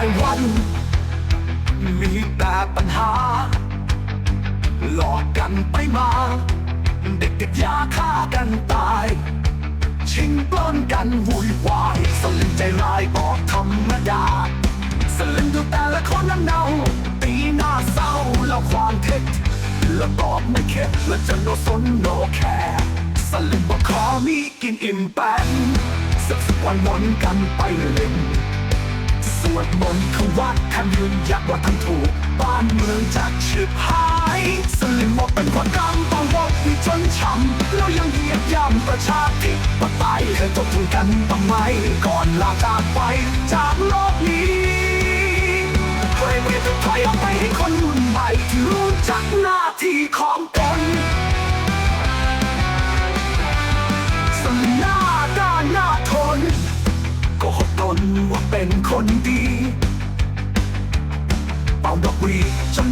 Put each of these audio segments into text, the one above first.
ายวัน มีแต่ปัญหา หลอกกันไปมา เด็กๆยาฆ่ากันตาย ชิงปล้นกันวุ่นวายสลิมใจร้ายออกธรรมดา สลิมดูแต่ละคนนั้นเนาตีหน้าเศร้าแล้วความเท็จและตอบไม่เข็ดและจะโนสนโนแคร์สลิมบอกขอมีกินอิ่มแป้นสักสักวันวนกันไปเลย สวดมนต์คำวัดแถมยืนยันว่าทำถูก บ้านเมืองจากชืบหายสลิมบอกเป็นคนกรรมต้องรบมีจนช้ำแล้วยังเหยียดย่ำประชาธิปไตยเคยจบถึงกันทำไมก่อนลาจากไปจากโลกนี้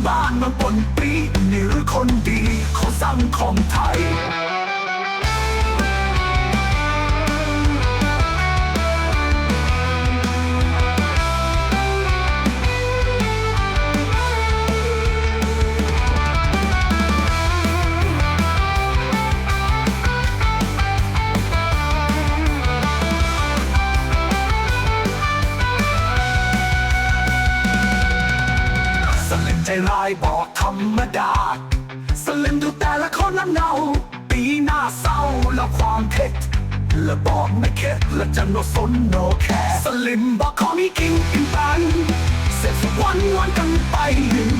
บ้านเมันปนปรีนี่หรือคนดีของสังคมไทย ลิมใจร้ายบอกธรรมดา สลิมดูแต่ละคนนั้นเนา ปีหน้าเศร้าแล้วความเท็จและบอกไม่เข็ดและจะโนสนโนแคร์สลิมบอกขอมีกินกินปันเสร็จสักวันวันกันไปหนึ่ง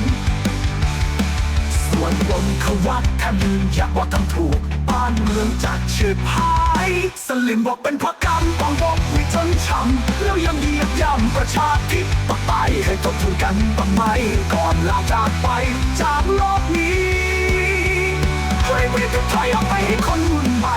ส่วนบนเขวัดแทบลืมอยากว่าทำถูก บ้านเมืองจากชืบหาย สลิมบอกเป็นพระกรรมต้องบอกว จนช้ำแล้วยังเหยียบย่ำประชาธิปไตยให้ทบทวนกันบ้างไหมก่อนลาจากไปจากโลกนี้ให้วิถีไทยเอาไปให้คนรุ่นใหม่